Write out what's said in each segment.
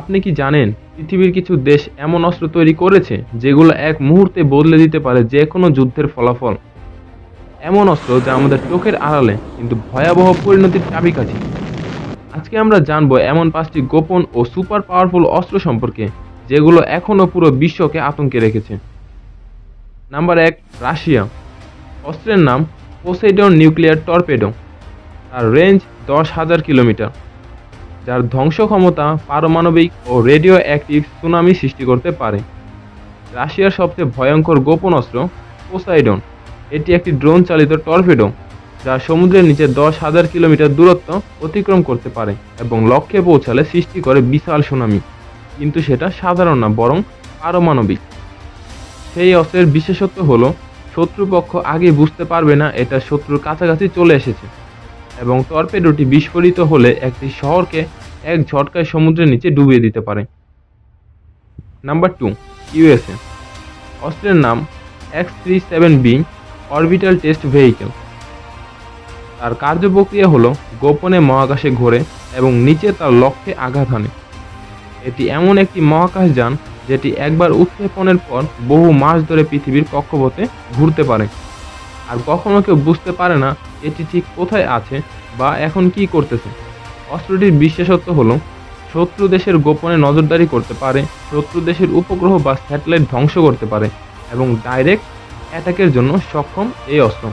আপনি কি জানেন, পৃথিবীর কিছু দেশ এমন অস্ত্র তৈরি করেছে যেগুলো এক মুহূর্তে বদলে দিতে পারে যে কোনো যুদ্ধের ফলাফল? এমন অস্ত্র যা আমাদের চোখের আড়ালে, কিন্তু ভয়াবহ পরিণতির চাবিকাঠি। আজকে আমরা জানব এমন পাঁচটি গোপন ও সুপার পাওয়ারফুল অস্ত্র সম্পর্কে, যেগুলো এখনও পুরো বিশ্বকে আতঙ্কে রেখেছে। নাম্বার এক, রাশিয়া। অস্ত্রের নাম, পোসেডন নিউক্লিয়ার টর্পেডো। তার রেঞ্জ দশ হাজার কিলোমিটার। যার ধ্বংস ক্ষমতা পারমাণবিক ও রেডিও অ্যাক্টিভ সুনামি সৃষ্টি করতে পারে। রাশিয়ার সবচেয়ে ভয়ঙ্কর গোপন অস্ত্র পোসাইডন। এটি একটি ড্রোন চালিত টর্পেডো, যা সমুদ্রের নিচে দশ হাজার কিলোমিটার দূরত্ব অতিক্রম করতে পারে এবং লক্ষ্যে পৌঁছালে সৃষ্টি করে বিশাল সুনামি কিন্তু সেটা সাধারণ না, বরং পারমাণবিক। সেই অস্ত্রের বিশেষত্ব হলো, শত্রুপক্ষ আগে বুঝতে পারবে না এটা শত্রুর কাছাকাছি চলে এসেছে। এবং টর্পেডোটি বিস্ফোরিত হলে একটি শহরকে এক ঝটকায় সমুদ্রের নিচে ডুবিয়ে দিতে পারে। Number two, USA. অস্ত্রের নাম X three seven B, orbital test vehicle. তার কার্যপ্রক্রিয়া হলো গোপনে মহাকাশে ঘোরে এবং নিচে তার লক্ষ্যে আঘাত হানে। এটি এমন একটি মহাকাশ যান যেটি একবার উৎক্ষেপণের পর বহু মাস ধরে পৃথিবীর কক্ষপথে ঘুরতে পারে। আর কখনো কেউ বুঝতে পারে না এটি ঠিক কোথায় আছে বা এখন কি করতেছে। অস্ত্রটির বিশেষত্ব হলো, শত্রু দেশের গোপনে নজরদারি করতে পারে, শত্রু দেশের উপগ্রহ বা স্যাটেলাইট ধ্বংস করতে পারে এবং ডাইরেক্ট অ্যাটাকের জন্য সক্ষম এই অস্ত্র।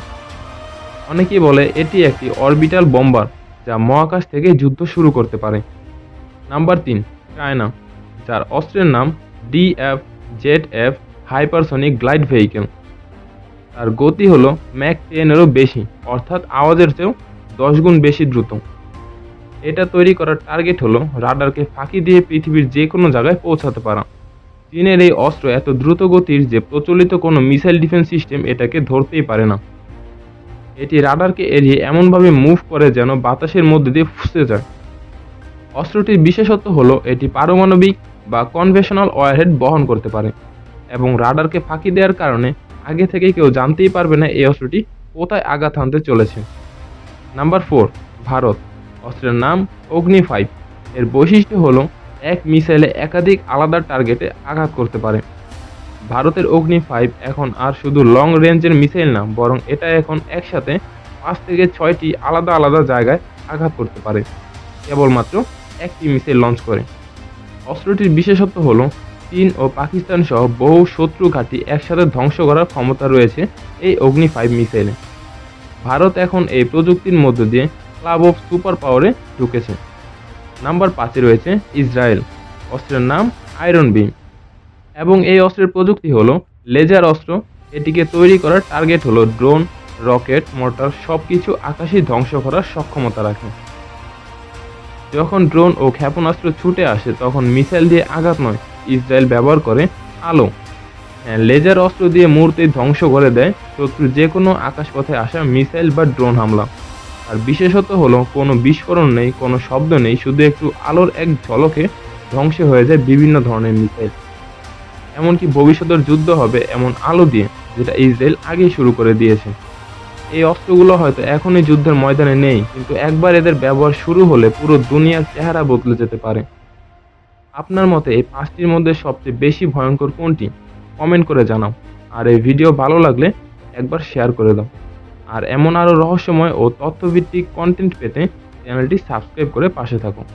অনেকেই বলে এটি একটি অরবিটাল বম্বার যা মহাকাশ থেকে যুদ্ধ শুরু করতে পারে। নাম্বার তিন, চায়না, যার অস্ত্রের নাম DF Z F hypersonic glide vehicle. তার গতি হলো ম্যাক টেনেরও বেশি, অর্থাৎ আওয়াজের চেয়েও দশ গুণ বেশি দ্রুত। এটা তৈরি করার টার্গেট হলো রাডারকে ফাঁকি দিয়ে পৃথিবীর যে কোনো জায়গায় পৌঁছাতে পারা। চীনের এই অস্ত্র এত দ্রুত গতির যে প্রচলিত কোনো মিসাইল ডিফেন্স সিস্টেম এটাকে ধরতেই পারে না। এটি রাডারকে এড়িয়ে এমনভাবে মুভ করে যেন বাতাসের মধ্যে দিয়ে ফুসে যায়। অস্ত্রটির বিশেষত্ব হলো এটি পারমাণবিক বা কনভেশনাল ওয়ারহেড বহন করতে পারে এবং রাডারকে ফাঁকি দেওয়ার কারণে আগে থেকে কেউ জানতেই পারবে না এই অস্ত্রটি কোথায় আঘাত হানতে চলেছে। Number four, Bharat. অস্ত্রের নাম অগ্নি ফাইভ এর বৈশিষ্ট্য হলো এক মিসাইলে একাধিক আলাদা টার্গেটে আঘাত করতে পারে। ভারতের অগ্নি ফাইভ এখন আর শুধু লং রেঞ্জের মিসাইল না, বরং এটা এখন একসাথে পাঁচ থেকে ছয়টি আলাদা আলাদা জায়গায় আঘাত করতে পারে। কেবলমাত্র একটি মিসাইল লঞ্চ করে। অস্ত্রটির বিশেষত্ব হলো চীন ও পাকিস্তান সহ বহু শত্রু ঘাঁটি একসাথে ধ্বংস করার ক্ষমতা রয়েছে এই অগ্নি ফাইভ মিসাইলে। ভারত এখন এই প্রযুক্তির মধ্য দিয়ে ক্লাব অফ সুপার পাওয়ারে ঢুকেছে। নাম্বার পাঁচে রয়েছে ইসরায়েল। অস্ত্রের নাম আয়রন বিম। এবং এই অস্ত্রের প্রযুক্তি হলো লেজার অস্ত্র। এটিকে তৈরি করার টার্গেট হলো ড্রোন, রকেট মোটর সব কিছু আকাশে ধ্বংস করার সক্ষমতা রাখে। যখন ড্রোন ও ক্ষেপণাস্ত্র ছুটে আসে, তখন মিসাইল দিয়ে আঘাত নয় ইসরায়েল ব্যবহার করে আলো। হ্যাঁ, লেজার অস্ত্র দিয়ে মুহূর্তে ধ্বংস করে দেয় শত্রু যে কোনো আকাশপথে আসা মিসাইল বা ড্রোন হামলা। আর বিশেষত হলো কোনো বিস্ফোরণ নেই কোনো শব্দ নেই শুধু একটু আলোর এক ঝলকে ধ্বংস হয়ে যায় বিভিন্ন ধরনের মিসাইল। এমনকি ভবিষ্যতের যুদ্ধ হবে এমন আলো দিয়ে যেটা ইসরায়েল আগেই শুরু করে দিয়েছে। এই অস্ত্রগুলো হয়তো এখনই যুদ্ধের ময়দানে নেই কিন্তু একবার এদের ব্যবহার শুরু হলে পুরো দুনিয়ার চেহারা বদলে যেতে পারে। আপনার মতে এই পাঁচটির মধ্যে সবচেয়ে বেশি ভয়ঙ্কর কোনটি? কমেন্ট করে জানাও। আর এই ভিডিও ভালো লাগলে একবার শেয়ার করে দাও। আর এমন আরও রহস্যময় ও তথ্যভিত্তিক কন্টেন্ট পেতে চ্যানেলটি সাবস্ক্রাইব করে পাশে থাকুন।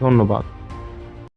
ধন্যবাদ।